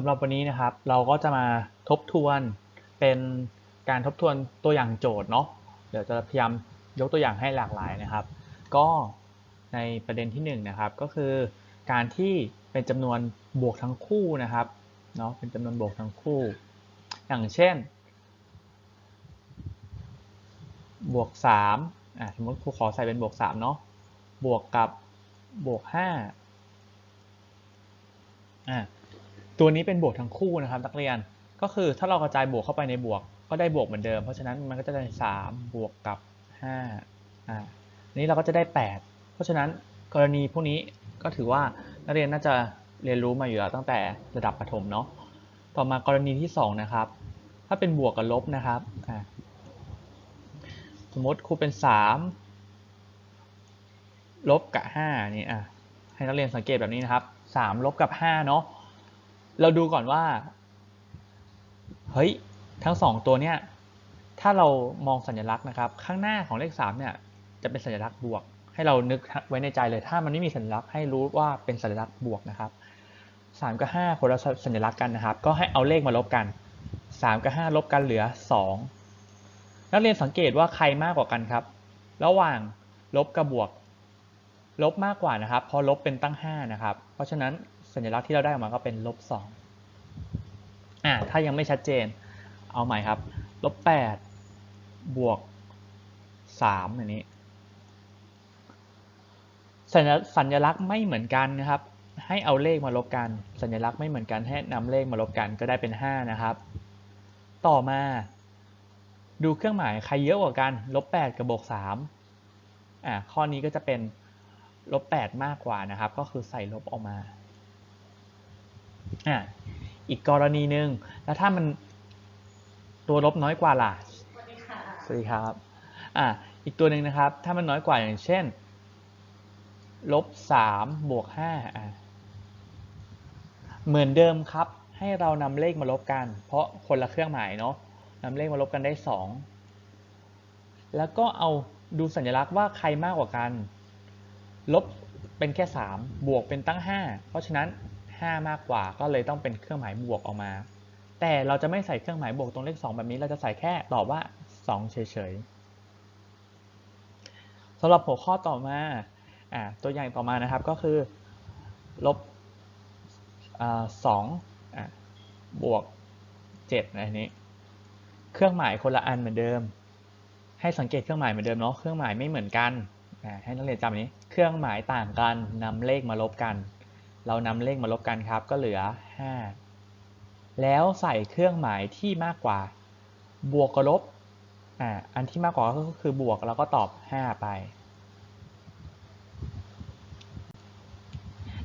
ำหรับวันนี้นะครับเราก็จะมาทบทวนเป็นการทบทวนตัวอย่างโจทย์เนาะเดี๋ยวจะพยายามยกตัวอย่างให้หลากหลายนะครับ ก็ในประเด็นที่1นงนะครับก็คือการที่เป็นจำนวนบวกทั้งคู่นะครับเนาะเป็นจำนวนบวกทั้งคู่ อย่างเช่น บวก3อะสมมติครูขอใส่เป็นบวก3เนาะบวกกับบวก5อะ ตัวนี้เป็นบวกทั้งคู่นะครับนักเรียน ก็คือถ้าเรากระจายบวกเข้าไปในบวก ก็ได้บวกเหมือนเดิม เพราะฉะนั้นมันก็จะได้ 3 บวกกับ5อ่านี้เราก็จะได้ 8 เพราะฉะนั้นกรณีพวกนี้ก็ถือว่านักเรียนน่าจะเรียนรู้มาอยู่แล้วตั้งแต่ระดับประถมเนาะ ต่อมากรณีที่ 2 นะครับ ถ้าเป็นบวกกับลบนะครับอ่าสมมติครูเป็น 3 ลบกับ5นี่อะให้นักเรียนสังเกตแบบนี้นะครับ 3 ลบกับ5เนาะ เราดูก่อนว่า เฮ้ย ทั้งสองตัวเนี่ย ถ้าเรามองสัญลักษณ์นะครับ ข้างหน้าของเลข3เนี่ย จะเป็นสัญลักษณ์บวก ให้เรานึกไว้ในใจเลย ถ้ามันไม่มีสัญลักษณ์ให้รู้ว่าเป็นสัญลักษณ์บวกนะครับ3กับ5คนละสัญลักษณ์กันนะครับ ก็ให้เอาเลขมาลบกัน3กับ5ลบกันเหลือ2นักเรียนสังเกตว่าใครมากกว่ากันครับ ระหว่างลบกับบวก ลบมากกว่านะครับเพราะลบเป็นตั้ง 5 นะครับ เพราะฉะนั้นสัญลักษณ์ที่เราได้ออกมาก็เป็นลบ2 อ่าถ้ายังไม่ชัดเจน เอาใหม่ครับ ลบ8บวก3อันนี้ สัญสัญลักษณ์ไม่เหมือนกันนะครับ ให้เอาเลขมาลบกัน สัญลักษณ์ไม่เหมือนกันให้นำเลขมาลบกันก็ได้เป็น5นะครับ ต่อมาดูเครื่องหมายใครเยอะกว่ากัน ลบ 8 กับบวก3อ่า ข้อนี้ก็จะเป็นลบ 8 มากกว่านะครับ ก็คือใส่ลบออกมา อ่า อีกกรณีหนึ่งแล้วถ้ามันตัวลบน้อยกว่าล่ะสวัสดีค่ะสวัสดีครับอ่าอีกตัวหนึ่งนะครับ ถ้ามันน้อยกว่าอย่างเช่นลบสามบวกห้าอ่าเหมือนเดิมครับ ให้เรานำเลขมาลบกัน เพราะคนละเครื่องหมายเนาะนำเลขมาลบกันได้สองแล้วก็เอาดูสัญลักษณ์ว่าใครมากกว่ากัน ลบเป็นแค่สามบวกเป็นตั้งห้าเพราะฉะนั้น ห้ามากกว่า ก็เลยต้องเป็นเครื่องหมายบวกออกมา แต่เราจะไม่ใส่เครื่องหมายบวกตรงเลข 2 แบบนี้ เราจะใส่แค่ตอบว่า 2 เฉยๆสำหรับหัวข้อต่อมาอ่าตัวอย่างต่อมานะครับก็คือลบสองอ่าบวก7นะนี้ เครื่องหมายคนละอันเหมือนเดิม ให้สังเกตเครื่องหมายเหมือนเดิมเนาะ เครื่องหมายไม่เหมือนกัน ให้นักเรียนจำนี้ เครื่องหมายต่างกันนำเลขมาลบกัน เรานำเลขมาลบกันครับ ก็เหลือ 5 แล้วใส่เครื่องหมายที่มากกว่า บวกกับลบอ่าอันที่มากกว่าก็คือบวกเราก็ตอบ 5 ไป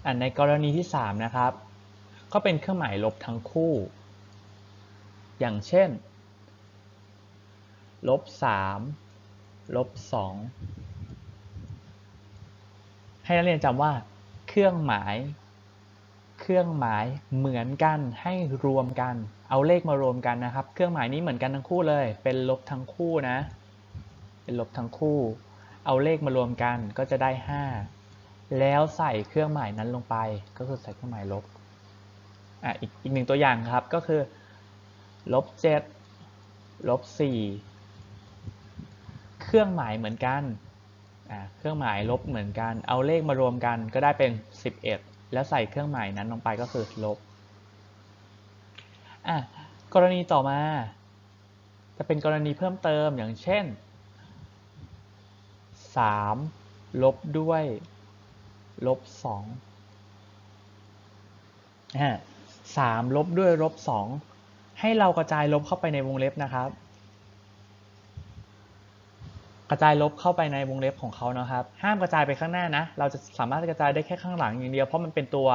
อันในกรณีที่ 3 นะครับ ก็เป็นเครื่องหมายลบทั้งคู่ อย่างเช่นลบ3ลบ2ให้นักเรียนจำว่าเครื่องหมาย เครื่องหมายเหมือนกันให้รวมกัน เอาเลขมารวมกันนะครับ เครื่องหมายนี้เหมือนกันทั้งคู่เลย เป็นลบทั้งคู่นะ เป็นลบทั้งคู่ เอาเลขมารวมกันก็จะได้ 5 แล้วใส่เครื่องหมายนั้นลงไป ก็คือใส่เครื่องหมายลบอะอีกอีกหนึ่งตัวอย่างครับก็คือลบ7ลบ4เครื่องหมายเหมือนกันอ่าเครื่องหมายลบเหมือนกัน เอาเลขมารวมกันก็ได้เป็น 11 แล้วใส่เครื่องหมายนั้นลงไปก็คือลบอะกรณีต่อมา จะเป็นกรณีเพิ่มเติมอย่างเช่น 3 ลบด้วยลบ2อ่าสามลบด้วยลบ2ให้เรากระจายลบเข้าไปในวงเล็บนะครับ กระจายลบเข้าไปในวงเล็บของเขานะครับ ห้ามกระจายไปข้างหน้านะ เราจะสามารถกระจายได้แค่ข้างหลังอย่างเดียว เพราะมันเป็นตัว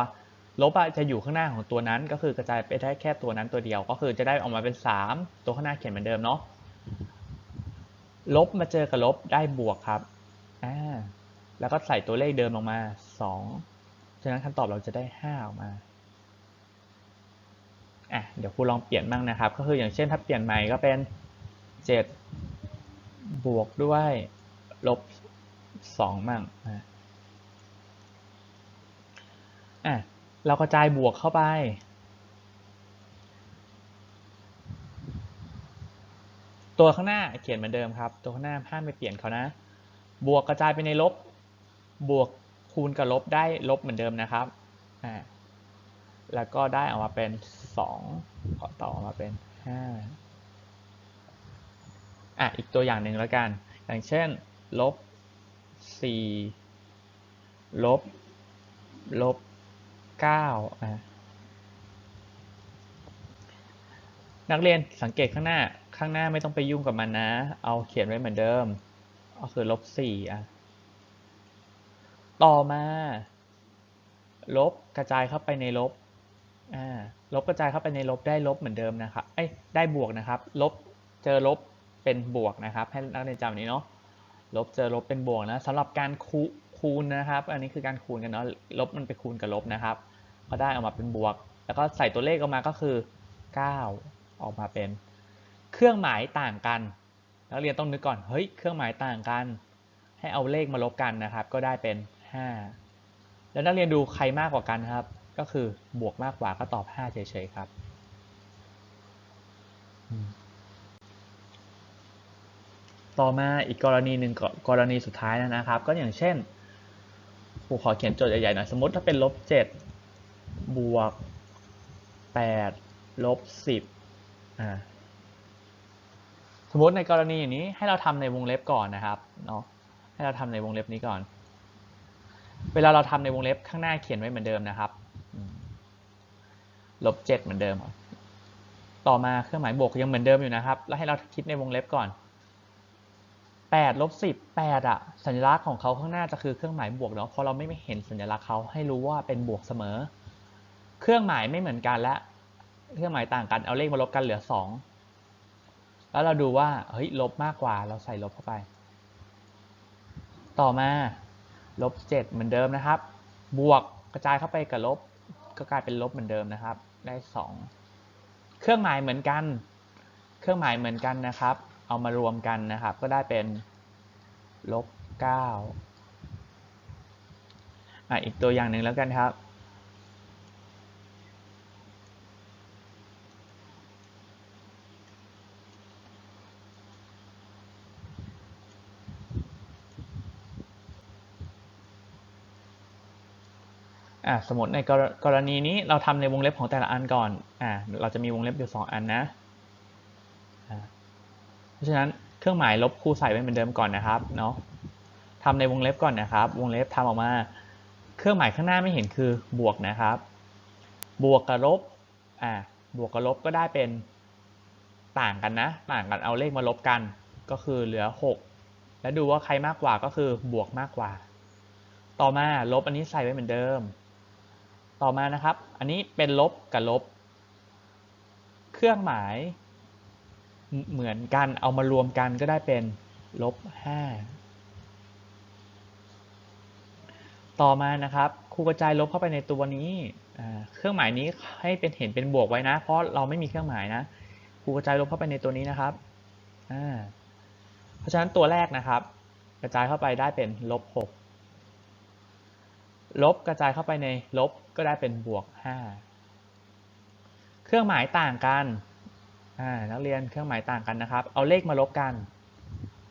ลบจะอยู่ข้างหน้าของตัวนั้น ก็คือกระจายไปได้แค่ตัวนั้นตัวเดียว ก็คือจะได้ออกมาเป็น 3 ตัวข้างหน้าเขียนเหมือนเดิมเนาะ ลบมาเจอกับลบได้บวกครับ อ่า แล้วก็ใส่ตัวเลขเดิมลงมา 2 ฉะนั้นคำตอบเราจะได้ 5 ออกมา อะ เดี๋ยวครูลองเปลี่ยนบ้างนะครับ ก็คืออย่างเช่นถ้าเปลี่ยนใหม่ก็เป็น 7 บวกด้วยลบสองมั่งนะอะเรากระจายบวกเข้าไป ตัวข้างหน้าเขียนเหมือนเดิมครับ ตัวข้างหน้าห้ามไปเปลี่ยนเขานะ บวกกระจายไปในลบ บวกคูณกับลบได้ลบเหมือนเดิมนะครับอ่าแล้วก็ได้ออกมาเป็น 2 ขอต่อออกมาเป็นห้า อะอีกตัวอย่างหนึ่งแล้วกัน อย่างเช่นลบสี่ลบลบเก้าอะนักเรียนสังเกตข้างหน้าข้างหน้าไม่ต้องไปยุ่งกับมันนะ เอาเขียนไว้เหมือนเดิมก็คือลบสี่อะต่อมา ลบกระจายเข้าไปในลบอ่าลบกระจายเข้าไปในลบได้ลบเหมือนเดิมนะครับ เอ้ยได้บวกนะครับ ลบเจอลบ เป็นบวกนะครับ ให้นักเรียนจำแบบนี้เนาะลบเจอลบเป็นบวกนะสำหรับการคูคูณนะครับ อันนี้คือการคูณกันเนาะลบมันไปคูณกับลบนะครับก็ได้ออกมาเป็นบวก แล้วก็ใส่ตัวเลขออกมาก็คือ 9 ออกมาเป็น เครื่องหมายต่างกันนักเรียนต้องนึกก่อนเฮ้ยเครื่องหมายต่างกัน ให้เอาเลขมาลบกันนะครับ ก็ได้เป็น 5 แล้วนักเรียนดูใครมากกว่ากันครับ ก็คือบวกมากกว่าก็ตอบ 5 เฉยๆครับ ต่อมาอีกกรณีหนึ่งกกรณีสุดท้ายนะครับ ก็อย่างเช่นครูขอเขียนโจทย์ใหญ่ๆหน่อยสมมติถ้าเป็นลบ7บวก8ลบ10อ่าสมมติในกรณีอย่างนี้ให้เราทำในวงเล็บก่อนนะครับเนาะให้เราทำในวงเล็บนี้ก่อน เวลาเราทำในวงเล็บข้างหน้าเขียนไว้เหมือนเดิมนะครับลบเจ็ดเหมือนเดิม ต่อมาเครื่องหมายบวกยังเหมือนเดิมอยู่นะครับ แล้วให้เราคิดในวงเล็บก่อน แปดลบสิบแปดอะสัญลักษณ์ของเขาข้างหน้าจะคือเครื่องหมายบวกเนาะเพราะเราไม่เห็นสัญลักษณ์เขาให้รู้ว่าเป็นบวกเสมอ เครื่องหมายไม่เหมือนกันและเครื่องหมายต่างกันเอาเลขมาลบกันเหลือสองแล้วเราดูว่าเฮ้ยลบมากกว่าเราใส่ลบเข้าไป ต่อมาลบเจ็ดเหมือนเดิมนะครับ บวกกระจายเข้าไปกับลบ ก็กลายเป็นลบเหมือนเดิมนะครับ ได้สองเครื่องหมายเหมือนกัน เครื่องหมายเหมือนกันนะครับ เอามารวมกันนะครับ ก็ได้เป็นลบเก้าอะอีกตัวอย่างหนึ่งแล้วกันครับ อะสมมติในกรกรณีนี้เราทำในวงเล็บของแต่ละอันก่อน อ่าเราจะมีวงเล็บอยู่สองอันนะ ราะฉะนั้นเครื่องหมายลบครูใส่ไว้เหมือนเดิมก่อนนะครับเนาะทำในวงเล็บก่อนนะครับ วงเล็บทำออกมา เครื่องหมายข้างหน้าไม่เห็นคือบวกนะครับ บวกกับลบอ่าบวกกับลบก็ได้เป็นต่างกันนะ ต่างกันเอาเลขมาลบกัน ก็คือเหลือ 6 แล้วดูว่าใครมากกว่าก็คือบวกมากกว่า ต่อมาลบอันนี้ใส่ไว้เหมือนเดิม ต่อมานะครับ อันนี้เป็นลบกับลบ เครื่องหมาย เหมือนกันเอามารวมกันก็ได้เป็นลบห้าต่อมานะครับครูกระจายลบเข้าไปในตัวนี้เครื่องหมายนี้ให้เป็นเห็นเป็นบวกไว้นะ เพราะเราไม่มีเครื่องหมายนะครูกระจายลบเข้าไปในตัวนี้นะครับเพราะฉะนั้นตัวแรกนะครับ กระจายเข้าไปได้เป็นลบหกลบกระจายเข้าไปในลบก็ได้เป็นบวก5เครื่องหมายต่างกัน นักเรียนเครื่องหมายต่างกันนะครับ เอาเลขมาลบกัน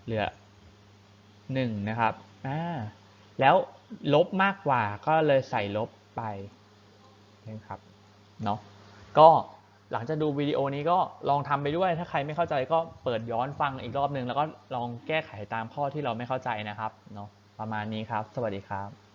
เหลือ1นะครับแล้วลบมากกว่าก็เลยใส่ลบไปนะครับเนาะก็หลังจากดูวิดีโอนี้ก็ลองทำไปด้วย ถ้าใครไม่เข้าใจก็เปิดย้อนฟังอีกรอบหนึ่งแล้วก็ลองแก้ไขตามข้อที่เราไม่เข้าใจนะครับเนาะประมาณนี้ครับ สวัสดีครับ